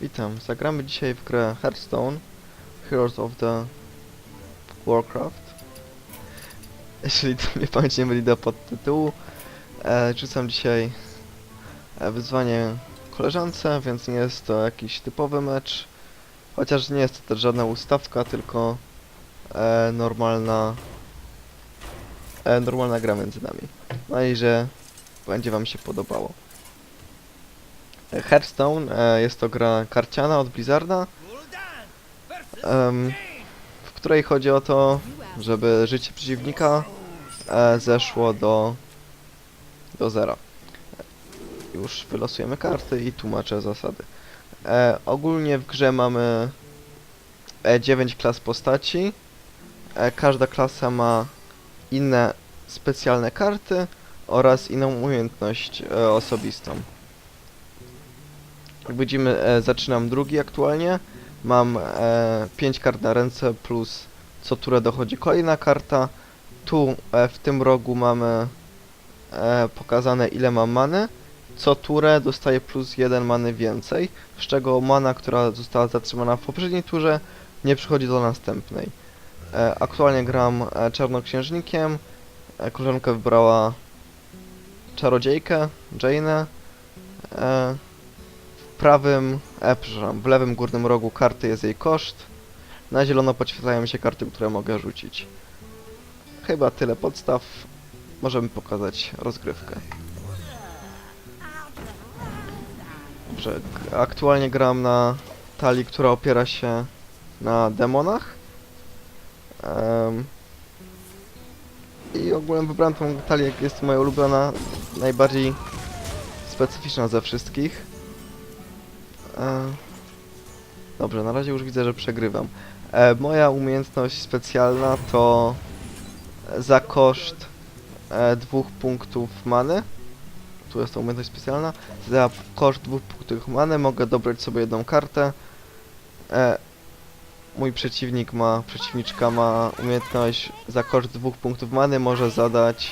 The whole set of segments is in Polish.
Witam, zagramy dzisiaj w grę Hearthstone Heroes of the Warcraft. Jeśli to mnie pamięć nie myli do podtytułu e, Rzucam dzisiaj e, wyzwanie koleżance, więc nie jest to jakiś typowy mecz Chociaż nie jest to też żadna ustawka, tylko e, normalna e, normalna gra między nami. No i że będzie wam się podobało Hearthstone e, jest to gra karciana od Blizzarda, w której chodzi o to, żeby życie przeciwnika e, zeszło do, do zera. Już wylosujemy karty i tłumaczę zasady. E, ogólnie w grze mamy e, 9 klas postaci. Każda klasa ma inne specjalne karty oraz inną umiejętność osobistą. Jak widzimy, e, zaczynam drugi aktualnie. Mam e, 5 kart na ręce plus co turę dochodzi kolejna karta. Tu e, w tym rogu mamy e, pokazane ile mam many. Co turę dostaję plus 1 many więcej, z czego mana, która została zatrzymana w poprzedniej turze, nie przychodzi do następnej. E, aktualnie gram e, czarnoksiężnikiem. E, koleżanka wybrała czarodziejkę, Jane'ę. E, prawym, e, przepraszam, w lewym górnym rogu karty jest jej koszt. Na zielono podświetlają się karty, które mogę rzucić. Chyba tyle podstaw. Możemy pokazać rozgrywkę. Dobrze, aktualnie gram na talii, która opiera się na demonach. Em, I ogólnie wybrałem tą talię, jest moja ulubiona, najbardziej specyficzna ze wszystkich. Dobrze, na razie już widzę, że przegrywam. E, moja umiejętność specjalna to za koszt e, dwóch punktów many. Tu jest to umiejętność specjalna. Za koszt dwóch punktów many mogę dobrać sobie jedną kartę. E, mój przeciwnik ma, przeciwniczka ma umiejętność za koszt dwóch punktów many może zadać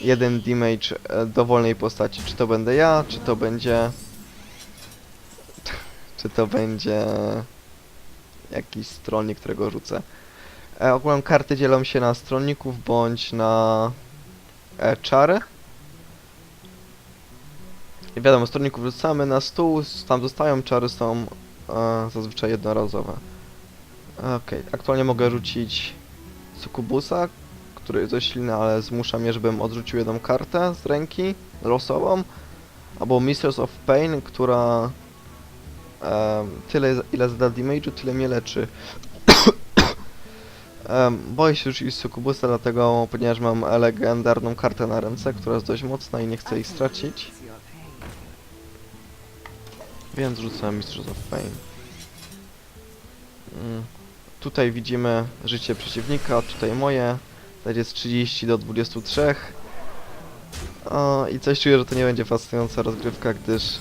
jeden damage e, dowolnej postaci. Czy to będę ja, czy to będzie czy to będzie jakiś stronnik, którego rzucę. E, ogólnie karty dzielą się na stronników bądź na e, czary. I wiadomo, stronników rzucamy na stół, tam zostają, czary są e, zazwyczaj jednorazowe. Okej, aktualnie mogę rzucić sukubusa, który jest dość silny, ale zmusza mnie, żebym odrzucił jedną kartę z ręki, losową. Albo Mistress of Pain, która Em, tyle ile zada damage'u, tyle mnie leczy. um, boję się już iść sukubusa, dlatego, ponieważ mam legendarną kartę na ręce, która jest dość mocna i nie chcę ich stracić. Więc rzucam Mistress of Pain. Mm. Tutaj widzimy życie przeciwnika, tutaj moje. Tutaj jest 30 do 23. O, I coś czuję, że to nie będzie fascynująca rozgrywka, gdyż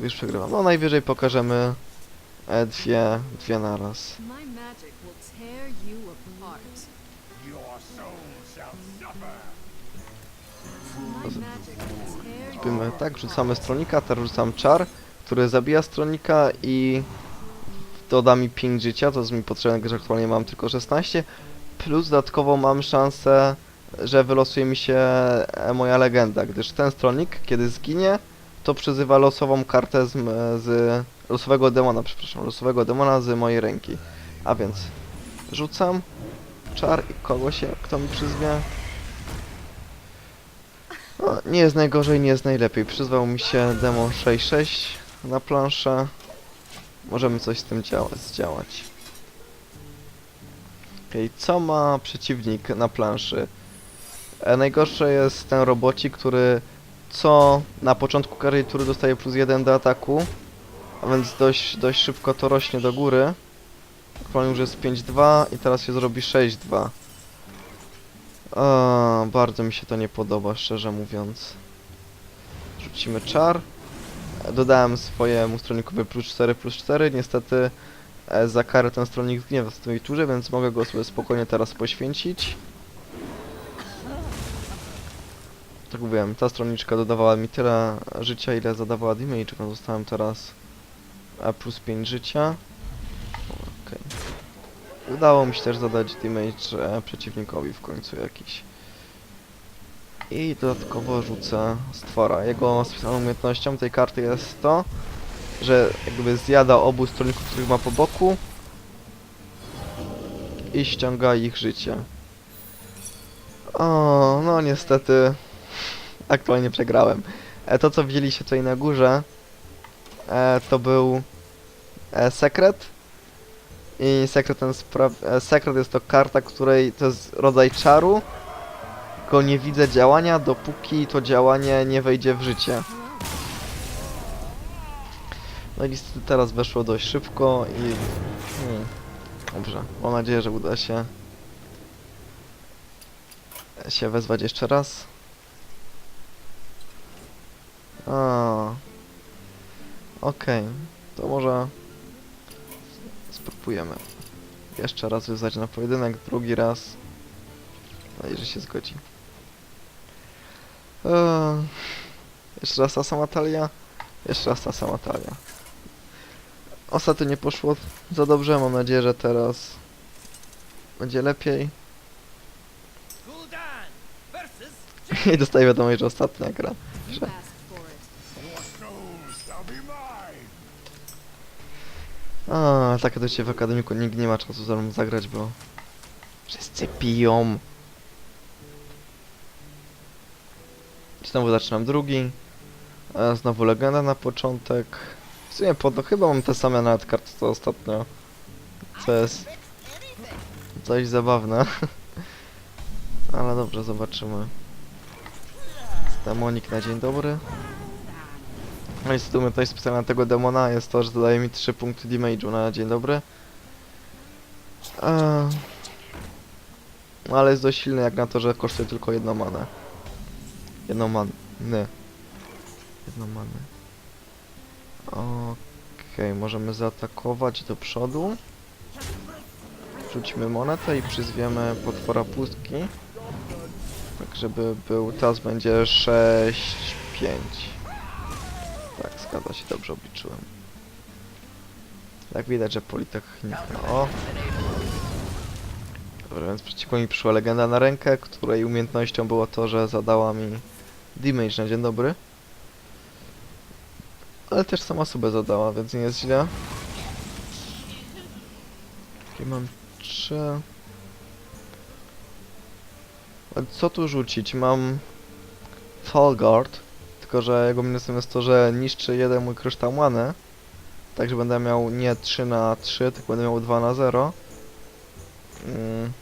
już przegrywam. No najwyżej pokażemy e, dwie, dwie naraz. Robimy tak, rzucamy stronika, teraz rzucam czar, który zabija stronika i doda mi ping życia, to jest mi potrzebne, gdyż aktualnie mam tylko 16. Plus dodatkowo mam szansę, że wylosuje mi się moja legenda, gdyż ten stronik, kiedy zginie, to przyzywa losową kartę z, z losowego demona, przepraszam, losowego demona z mojej ręki. A więc rzucam czar i kogo się, kto mi przyzwie. No, nie jest najgorzej, nie jest najlepiej. Przyzwał mi się demon 6.6 na planszę. Możemy coś z tym działa zdziałać. Okej, co ma przeciwnik na planszy? E, najgorsze jest ten robocik, który co na początku każdej tury dostaje plus 1 do ataku, a więc dość, dość szybko to rośnie do góry. Aktualnie już jest 5-2 i teraz się zrobi 6-2. A, bardzo mi się to nie podoba, szczerze mówiąc. Rzucimy czar. Dodałem swojemu stronikowi plus 4 plus 4. Niestety e, za karę ten stronnik zginie w następnej turze, więc mogę go sobie spokojnie teraz poświęcić. Tak mówiłem, ta stroniczka dodawała mi tyle życia, ile zadawała damage, więc zostałem teraz A plus 5 życia. Okej. Udało mi się też zadać damage przeciwnikowi w końcu jakiś. I dodatkowo rzucę stwora. Jego specjalną umiejętnością tej karty jest to, że jakby zjada obu stronników, których ma po boku i ściąga ich życie. O, no niestety aktualnie przegrałem. E, to co widzieliście tutaj na górze e, to był e, sekret i sekret ten sekret jest to karta, której to jest rodzaj czaru tylko nie widzę działania dopóki to działanie nie wejdzie w życie. No i niestety teraz weszło dość szybko i... Hmm. Dobrze, mam nadzieję, że uda się się wezwać jeszcze raz. A. Okej, to może spróbujemy jeszcze raz wyzwać na pojedynek, drugi raz. No i że się zgodzi. Eee, jeszcze raz ta sama talia. Jeszcze raz ta sama talia. Ostatnio nie poszło za dobrze, mam nadzieję, że teraz będzie lepiej. I dostaję wiadomość, że ostatnia gra. A, tak to się w akademiku nikt nie ma czasu ze mną zagrać, bo wszyscy piją. Znowu zaczynam drugi. Znowu legenda na początek. W sumie po to chyba mam te same nawet karty co ostatnio. Co jest coś zabawne. Ale dobrze, zobaczymy. Demonik na dzień dobry. No i umiejętność specjalna tego demona jest to, że dodaje mi 3 punkty damage'u na dzień dobry. Eee, ale jest dość silny jak na to, że kosztuje tylko jedną manę. Jedną manę. Jedną manę. Okej, możemy zaatakować do przodu. Rzucimy monetę i przyzwiemy potwora pustki. Tak, żeby był... Teraz będzie 6, 5. Zgadza się, dobrze obliczyłem. Jak widać, że Politechnika. O! Dobra, więc przeciwko mi przyszła legenda na rękę, której umiejętnością było to, że zadała mi damage na dzień dobry. Ale też sama sobie zadała, więc nie jest źle. Jakie mam trzy... Co tu rzucić? Mam... Tallguard. Tylko, że jego minusem jest to, że niszczy jeden mój kryształ. Także będę miał nie 3 na 3, tylko będę miał 2 na 0. Mm.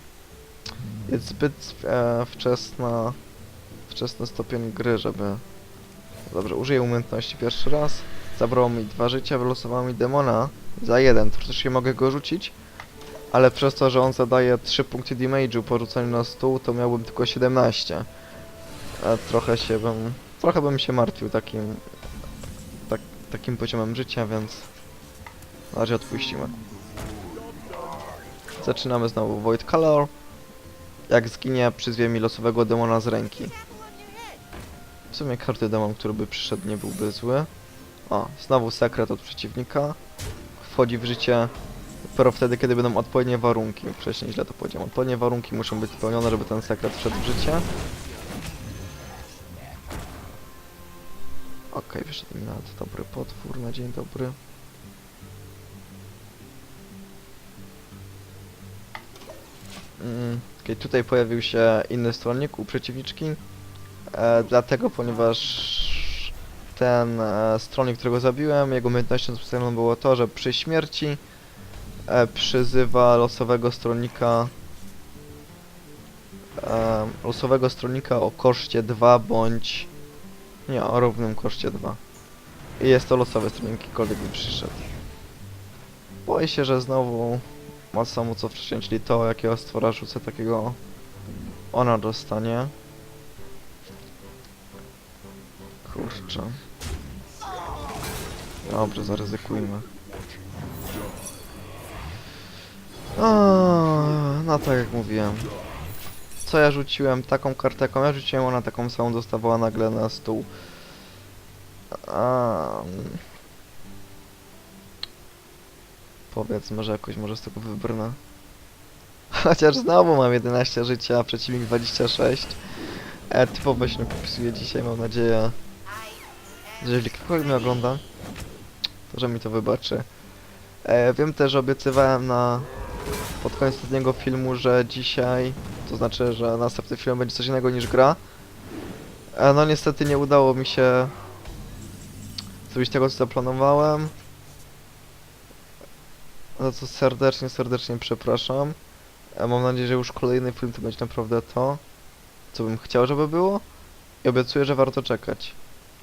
Jest zbyt e, wczesna, wczesny stopień gry, żeby... Dobrze, użyję umiejętności pierwszy raz. Zabrało mi dwa życia, wylosowało mi demona za jeden. Troszeczkę mogę go rzucić. Ale przez to, że on zadaje 3 punkty damage'u po rzuceniu na stół, to miałbym tylko 17. A trochę się bym... Trochę bym się martwił takim... Tak, takim poziomem życia, więc... Na razie odpuścimy. Zaczynamy znowu Void Color. Jak zginie, przyzwie mi losowego demona z ręki. W sumie każdy demon, który by przyszedł, nie byłby zły. O, znowu sekret od przeciwnika. Wchodzi w życie dopiero wtedy, kiedy będą odpowiednie warunki. Wcześniej źle to powiedziałem. Odpowiednie warunki muszą być spełnione, żeby ten sekret wszedł w życie. Okej, wyszedł mi nawet dobry potwór na dzień dobry. Mm, tutaj pojawił się inny stronnik u przeciwniczki. E, dlatego, ponieważ ten e, stronnik, którego zabiłem, jego umiejętnością specjalną było to, że przy śmierci e, przyzywa losowego stronnika e, losowego stronnika o koszcie 2 bądź nie, o równym koszcie 2. I jest to losowy stronnik, jakikolwiek by przyszedł. Boję się, że znowu ma samo co wcześniej, czyli to jakiego stwora rzucę, takiego ona dostanie. Kurczę. Dobrze, zaryzykujmy. O, no tak jak mówiłem. Co ja rzuciłem? Taką kartę, jaką ja rzuciłem, ona taką samą dostawała nagle na stół. A, powiedz, może jakoś może z tego wybrnę. Chociaż znowu mam 11 życia, przeciwnik 26. E, typowo się popisuje dzisiaj, mam nadzieję. że Jeżeli ktokolwiek mnie ogląda, to że mi to wybaczy. E, wiem też, że obiecywałem na pod koniec ostatniego filmu, że dzisiaj, to znaczy, że następny film będzie coś innego niż gra. E, no niestety nie udało mi się zrobić tego, co zaplanowałem. Za co serdecznie, serdecznie przepraszam. E, mam nadzieję, że już kolejny film to będzie naprawdę to, co bym chciał, żeby było. I obiecuję, że warto czekać.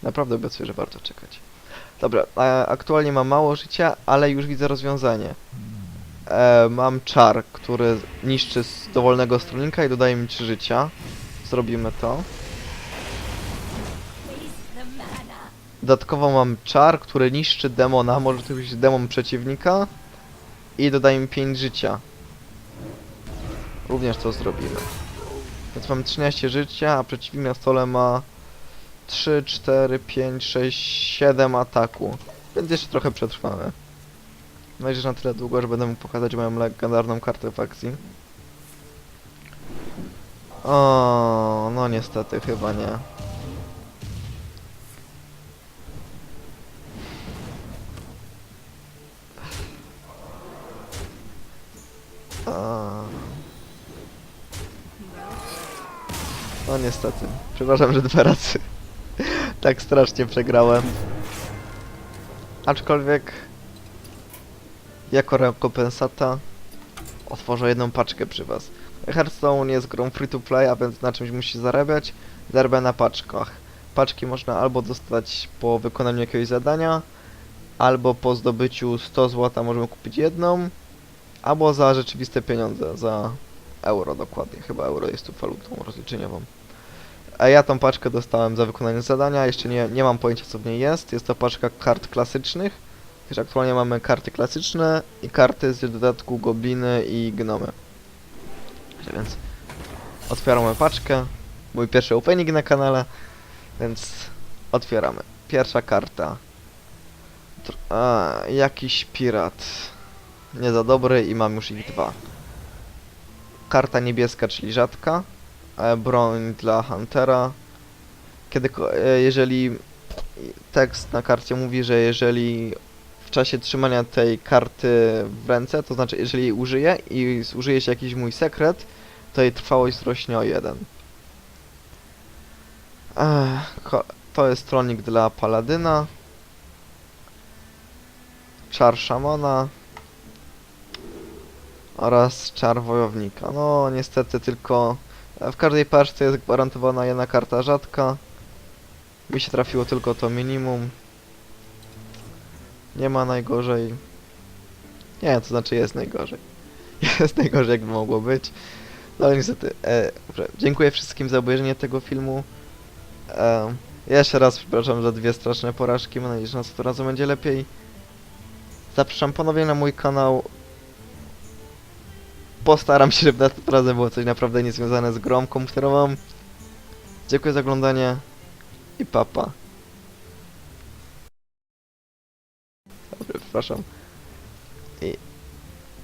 Naprawdę obiecuję, że warto czekać. Dobra, e, aktualnie mam mało życia, ale już widzę rozwiązanie. E, mam czar, który niszczy z dowolnego stronnika i dodaje mi 3 życia. Zrobimy to. Dodatkowo mam czar, który niszczy demona, może to być demon przeciwnika i dodaje mi 5 życia. Również to zrobimy. Więc mam 13 życia, a przeciwnik na stole ma 3, 4, 5, 6, 7 ataku. Więc jeszcze trochę przetrwamy. Że na tyle długo, że będę mógł pokazać moją legendarną kartę fakcji. O, no niestety chyba nie. A, no niestety. Przepraszam, że dwa razy. tak strasznie przegrałem. Aczkolwiek jako rekompensata otworzę jedną paczkę przy was. Hearthstone jest grą free to play, a więc na czymś musi zarabiać. Zarabia na paczkach. Paczki można albo dostać po wykonaniu jakiegoś zadania, albo po zdobyciu 100 zł możemy kupić jedną, albo za rzeczywiste pieniądze, za euro dokładnie. Chyba euro jest tu walutą rozliczeniową. A ja tą paczkę dostałem za wykonanie zadania, jeszcze nie, nie mam pojęcia co w niej jest. Jest to paczka kart klasycznych. Też aktualnie mamy karty klasyczne i karty z dodatku gobliny i gnomy. Więc otwieramy paczkę. Mój pierwszy opening na kanale, więc otwieramy. Pierwsza karta. Tr- A, jakiś pirat. Nie za dobry i mam już ich dwa. Karta niebieska, czyli rzadka. E, broń dla Huntera. Kiedy, e, jeżeli tekst na karcie mówi, że jeżeli w czasie trzymania tej karty w ręce, to znaczy jeżeli użyję i zużyje się jakiś mój sekret, to jej trwałość wzrośnie o jeden. Ech, ko- to jest stronik dla paladyna. Czar szamana. Oraz czar wojownika. No niestety tylko e, w każdej paczce jest gwarantowana jedna karta rzadka. Mi się trafiło tylko to minimum. Nie ma najgorzej. Nie, to znaczy jest najgorzej. Jest najgorzej jakby mogło być. No ale niestety. E. Dziękuję wszystkim za obejrzenie tego filmu. E, jeszcze raz przepraszam za dwie straszne porażki. Mam nadzieję, że następnym razem będzie lepiej. Zapraszam ponownie na mój kanał. Postaram się, żeby następnym razem było coś naprawdę niezwiązane z grą komputerową. Dziękuję za oglądanie i papa. Dobrze, przepraszam. I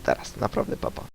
teraz naprawdę papa.